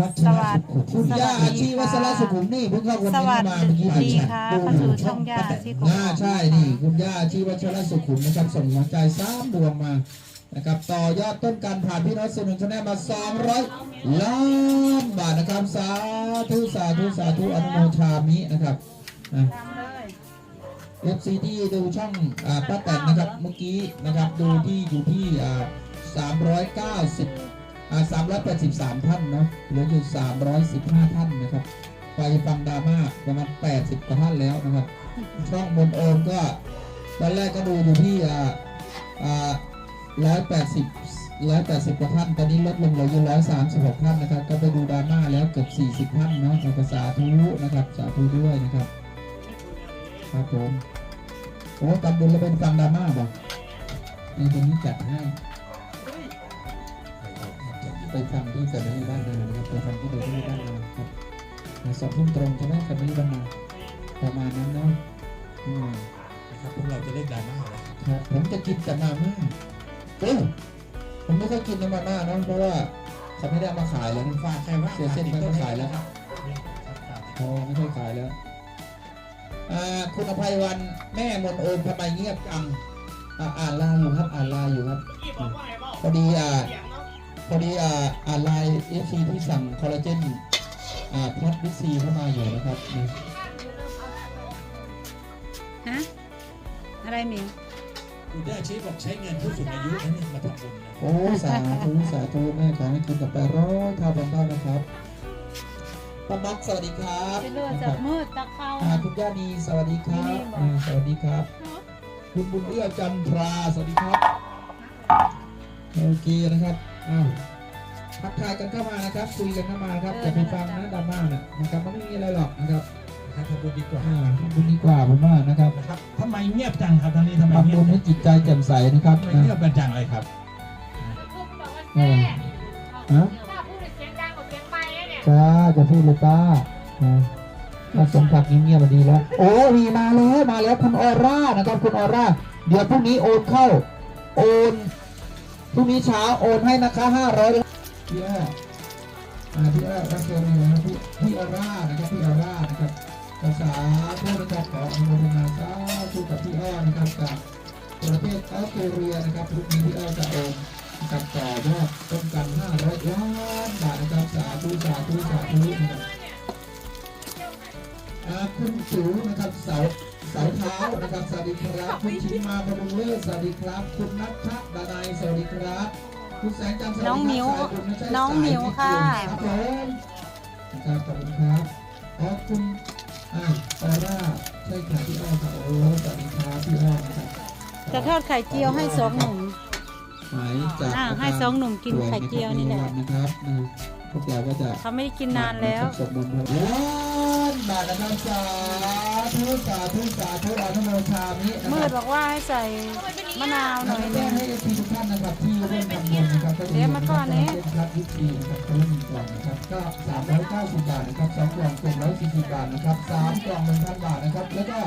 วัชรสุขุมคุณย่าอาชีวัชรสุขุมนี่เพิ่งเข้าคนสนี้วัสมาเมื่อกี้ดีค่ะเข้าสู่ช่องย่าอาชีกุอ่าใช่นี่คุณย่าอาชีวัชรสุขุมนะครับส่งหัวใจสามดวงมานะครับต่อยอดต้นการผ่านพี่น้องสนุนชนะมา 200 ล้านบาทนะครับสาธุสาธุสาธุอนุโมทามินะครับอะเอฟซีที่ดูช่องอ่าป้าแตนนะครับเมื่อกี้นะครับดูที่อยู่ที่ อ่า390อ่า383ท่านเนาะเหลืออยู่315ท่านนะครับ ไปฟังดราม่าประมาณ80กว่าท่านแล้วนะครับ ช่องบนโอมก็ตอนแรกก็ดูอยู่ที่อ่าอ่า180 180กว่าท่าน ตอนนี้ลดลงเหลืออยู่136ท่านนะครับ ก็ไปดูดราม่าแล้วเกือบ40ท่านเนาะขอสาธุนะครับ สาธุด้วยนะครับ ครับผม โอ้ตำบุญแล้วเป็นฟังดราม่าบ่ในตรงนี้จัดให้ ไปฟังที่แฟมิลี่บ้านนานะครับไปฟังที่แฟมิลี่บ้านนาครับอ่าสอบทุ่มตรงใช่ไหมแฟมิลี่บ้านนาประมาณนั้นเนาะอืมนะครับพวกเราจะเล่นดราม่าแล้วครับผมจะกินแต่มาม่าเออผมไม่ค่อยกินในมาม่าเนอะเพราะว่าเขาไม่ได้เอามาขายแล้วนะฝากใครว่าเสียเส้นไม่ต้องขายแล้วครับพอไม่ค่อยขายแล้วอ่าคุณอภัยวันแม่มนโอมทำไมเงียบจังอ่าอ่านไลน์อยู่ครับ อ่านไลน์อยู่ครับพอดีอ่า พอดีอ่าอ่านไลน์เอฟซีที่สั่งคอลลาเจนอ่าพลัดวิซีเข้ามาอยู่นะครับนี่ฮะอะไรหมิวคุณได้ชี้บอกใช้เงินผู้สูงอายุนะเนี่ยมาทำบุญนะโอ้สาธุสาธุแม่ขอให้คุณกับไปร้อยเท่าพันเท่านะครับป้ามักสวัสดีครับไปเลือดนะคจารักบมืดตะเข้าอ่าคุณย่านีสวัสดีครับอ่าสวัสดีครับ คุณบุญเอื้อจันทราสวัสดีครับโอเคนะครับ อ้าวทักทายกันเข้ามานะครับคุยกันเข้ามาครับอย่าไปฟังนะดราม่าน่ะนะครับมันไม่มีอะไรหรอกนะครับนะครับทำบุญดีกว่าอ่าทำบุญดีกว่าผมว่านะครับนะครับทำไมเงียบจังครับตอนนี้ทำไมทำเงียบุบญให้จิตใจแจ่มใสนะครับทำไมนะเงียบกันจังเลยครับเออฮะถ้าพูดเสียงดังกว่าเสียงไม้เนี่ยจ้าจะพูดเลยป้านะถ้าสมผักเงียบๆมาดีแล้ว โอ้มีมาแล้วมาแล้วคุณออร่านะครับคุณออร่า เดี๋ยวพรุ่งนี้โอนเข้า โอนพ รุ่งนี้เช้าโอนให้นะคะห้าร้อยพี่อ้ออ่าพี่อ้อรักเซลล์นะครับพี่พี่ออร่านะครับพี่ออร่านะครับภาษาพูดนะครับขออนุโมทนาสาธุกับพี่อ้อนะครับจากประเทศออสเตรเลียนะครับพรุ่งนี้พี่อ้อจะโอนนะครับต่อยอดต้นกัน500ล้านบาทนะครับสาธุสาธุสาธุนะครับคุณสูนะครับเสา สาเท้านะครับสวัสดีครับคุณชิมาบำรุงเลิศสวัสดีครับ คุณนัทพัฒน์ดานายสวัสดีครับ คุณแสงจันทร์สวัสดีครับน้องหมิวสายบุญไม่ใช่น้องหมิวค่ะสายที่เกี่ยวครับผมนะครับขอบคุณครับขอบคุณอ่าออร่าใช่ค่ะพี่อ้อครับโอ้สวัสดีครับพี่อ้อนะครับจะทอดไข่เจียวให้สองหนุ่มหายจากอ่าให้สองหนุ่มกินไข่เจียวนี่แหละ นะครับนะพวกเราก็จะ เขาไม่ได้กินนานแล้วสวดมนต์ครับล้านบาทนะครับสา ธุสาธุสาธุอนุโมทามินะมืครัดบอกว่าให้ใส่มะนาวหน่อยแจ้นึงงให้ทีทุกท่านนะครับที่ร่วมทำบุญนะครับเดี๋ยวมาก่อนนี้เป็นครับวิธีนะครับเพิ่มกล่องนะครับก็สามร้อยเก้าสิบบาทนะครับสองกล่องกล่องร้อยสี่สิบบาทนะครับสามกล่องหนึ่งพันบาทนะครับ แล้วก็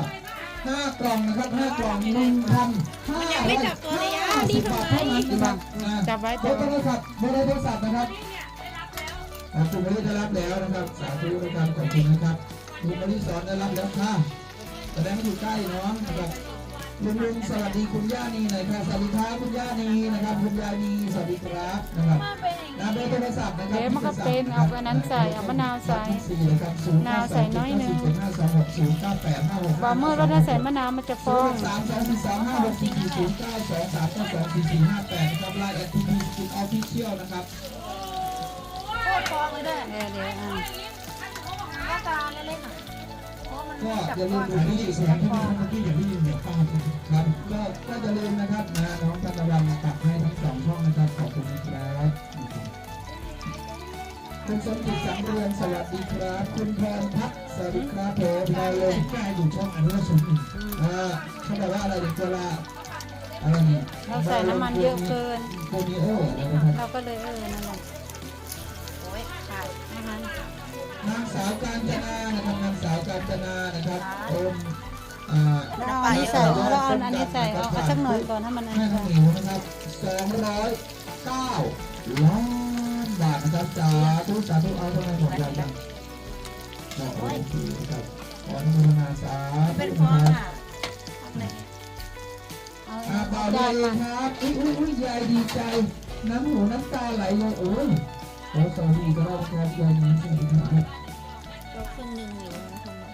ห้ากล่องนะครับห้ากล่องหนึ่งพันห้าร้อยห้าสิบบาทเท่านั้นนะครับนะจับไว้เบจัอบร์โทไว้รศัพท์เบอร์โทรศัพท์นะครับอ่าคุณมะลิได้รับแล้วนะครับ สาธุนะครับขอบคุณนะครับคุณมะลิสอนได้รับแล้วค่ะ แสดงว่าอยู่ใกล้เนาะนะครับลุงลุงสวัสดีคุณย่านีหน่อยค่ะสวัสดีครับคุณย่านีนะครับคุณย่านีสวัสดีครับนะครับนะเบอร์โทรศัพท์นะครับเดี๋ยวมันก็เป็นเอาอันนั้นใส่เอามะนาวใส่สี่นะครับศูนย์มะนาวใส่น้อยหนึ่งห้าสองหกศูนย์เก้าแปดห้าหกบาเมื่อเราถ้าใส่มะนาวมันจะฟองสามสองสี่สองห้าหกสี่สี่ศูนย์เก้าสองสามเก้าสองสี่สี่ห้าแปดนะครับไลน์แอดทีพีสกิทออฟฟิเชียลนะครับเดี๋ยวเดี๋ยวอ่าก็ตาเล่นๆหน่อยเพราะ มันก็จับอย่าลืก้อมนดูที่เสียงที่มีเมื่อกี้อย่างที่ยินเสียงฟังครับก็ก็อย่าลืมนะครับนะน้องธนวันตัดให้ทั้งสองช่องนะครับขอบคุณนะครับคุณสมจิตสังเรือนสวัสดีครับ คุณพรพัฒน์สวัสดีครับผมเราลงแก้อยู่ช่องอนุรักษ์สูงอีกอ่าเขาบอกว่าอะไรเด็กตัวละอะไรนี่เราใส่น้ำมันเยอะเกินโคนิโอนะครับเราก็เลยเออนั่นแหละโอ้ยขาดนะคะ นางสาวกาญจนานะครับนางสาวกาญจนานะครับอมอ่าเราเอาอันนี้ใส่เราเอาอันนี้ใส่เอาเอาสักหน่อยก่อนให้มันอันให้นี้น้องหมิวนะครับ209ล้านบบาทนะครับสาธุสาธุเอาทำไมหมดเลยจังบอกโอเคนะครับขออนุโมทนาสาธุเป็นนะฟองครับอะทำอะไรเนี่ยเอาอาบ่าวใหญ่ครับ อุ้ยอุ้ยอุ้ยยายดีใจ น้ำหูน้ำตาไหลเลยโอ้ย โอ้สวัสดีครับครับยายนี้สวัสดีครับยกขึ้นหนึ่งนิ้วนะคุณหมอ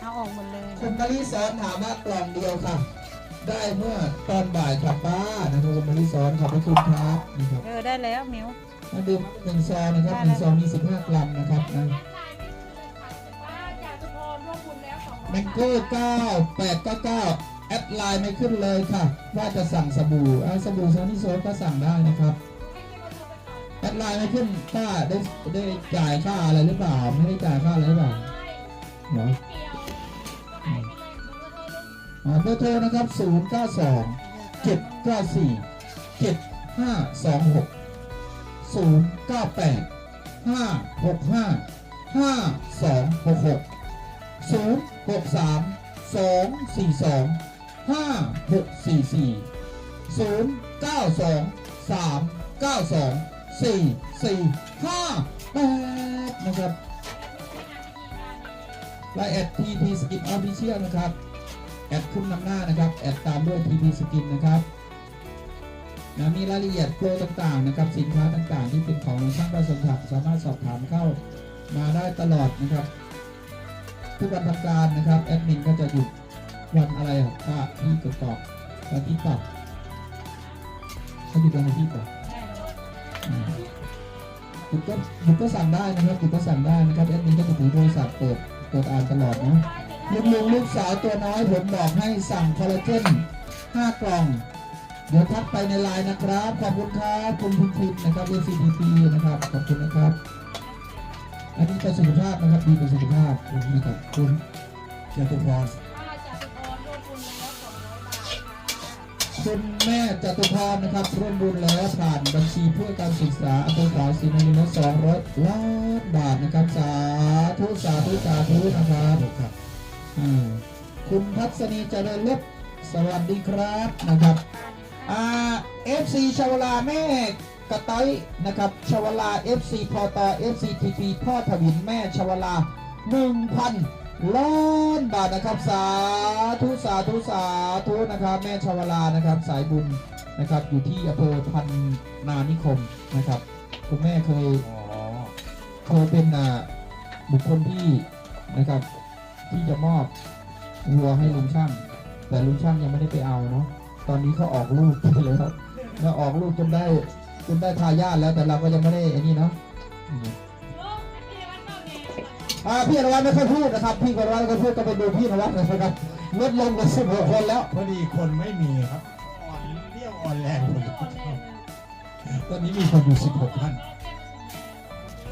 เอาออกหมดเลยคุณมาริสอนถามว่ากล่องเดียวค่ะ ได้เมื่อตอนบ่ายครับป้านะครับคุณมาริสอนขอบพระคุณครับนี่ครับเออได้แล้วมิวมาดื่มหนึ่งซองนะครับหนึ่งซองมีสิบห้ากรัมนะครับนะแมงโก้เก้าแปดเก้าเก้าแอดไลน์ไม่ขึ้นเลยค่ะ ว่าจะสั่งสบู่อ่าสบู่ซานิโซก็สั่งได้นะครับแอ ดไลน์ไม่ขึ้นป้าได้ได้จ่ายค่าอะไรหรือเปล่า ไม่ได้จ่ายค่าอะไรหรือเปล่าเหรออืมอ่าเบอร์โทรนะครับ 0 9 2 7 9 4 7 5 2 6 0 9 8 5 6 5 5 2 6 6 0 6 3 2 4 2 5 6 4 4 0 9 2 3 9 2 สี่สี่ห้าแปดนะครับไลน์แอดทีพีสกินออฟฟิเชียลนะครับ แอดขึ้นนำหน้านะครับ แอดตามด้วยทีพีสกินนะครับนะมีรายละเอียดโปรต่างๆนะครับ สินค้าต่างๆ ที่เป็นของช่างประสงค์สามารถสอบถามเข้ามาได้ตลอดนะครับทุกวันทำการนะครับ แอดมินก็จะหยุดวันอะไรอะถ้าที่ตรวจสอบวันที่ต่อเขาหยุดวันทิตย์ต่อห ยุดก็หยุดก็สั่งได้นะครับหยุดก็สั่งได้นะครับแอดมินก็จะถือโทรศัพท์เปิดเปิดอ่านตลอดนะลุงลุงลูกสาวตัวน้อยผมบอกให้สั่งคอลลาเจน5 กล่อง เดี๋ยวทักไปในไลน์นะครับ ขอบคุณครับคุณพิมพิมนะครับ NCTP นะครับ ขอบคุณนะครับ อันนี้เป็นสุขภาพนะครับดีเป็นสุขภาพนะครับคุณเจ้าตุพร คุณแม่จตุพรนะครับร่วมบุญแล้วผ่านบัญชีเพื่อการศึกษาอำเภอขาวศรีนครินทร์สองร้อยล้านบาทนะครับสาธุสาธุสาธุนะครับครับอ่าคุณทัศนีเจริญเล็บสวัสดีครับนะครับอ่าเอฟซีชาวลาแม่กระต้อยนะครับชาวลา FC พอตอ FC TP พ่อถวินแม่ชาวลา1,000 ล้านบาทนะครับ สาธุสาธุสาธุนะครับ แม่ชาวลานะครับ สายบุญนะครับ อยู่ที่อำเภอพันนานิคมนะครับ คุณแม่เคยอ๋อเคยเป็นอ่าบุคคลที่นะครับ ที่จะมอบวัวให้ลุงช่าง แต่ลุงช่างยังไม่ได้ไปเอาเนาะตอนนี้เขาออกลูกไปแล้วแล้วออกลูกจนได้จนได้ทายาทแล้วแต่เราก็ยังไม่ได้ไอ้นี่เนาะ อ่าพี่นวัดไม่ค่อยพูดนะครับ พี่นวัดไม่ค่อยพูดก็ไปดูพี่นวัดหนะครับลดลงกันสิบหกคนแล้ว พอดีคนไม่มีครับอ่อนเรี่ยวอ่อนแรงหมดเลยตอนนี้มีคนอยู่ 16ท่าน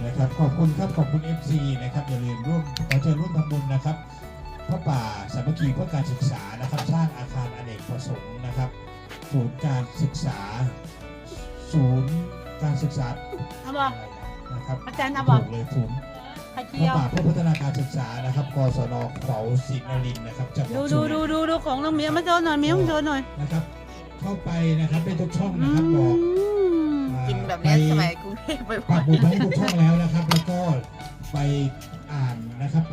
นะครับขอบคุณครับขอบคุณ FC นะครับอย่าลืมร่วมขอเชิญร่วมทำบุญนะครับพระป่าสามัคคีเพื่อการศึกษานะครับสร้างอาคารอเนกประสงค์นะครับศูนย์การศึกษา ศูนย์การศึกษาเอาบอกนะครับอาจารย์เอาบอกถูกเลยศูนย์ ไข่พเจีระยว ป่าเพื่อพัฒนาการศึกษานะครับกศนเขาศินรินทร์นะครับจังหวัดดูสุดูรินทร์ดูดูดูของน้องเมียมาโชว์หน่อยเมียมาโชว์หน่อยนะครับ เข้าไปนะครับได้ทุกช่องอืนะครับบอกมอ่ากินแบบเนี้ยไปสมัยกรุงเทพบ่ปัอกยหมุดไว้ให้ทุกช่องแล้วนะครับ แล้วก็ไปอ่านนะครับ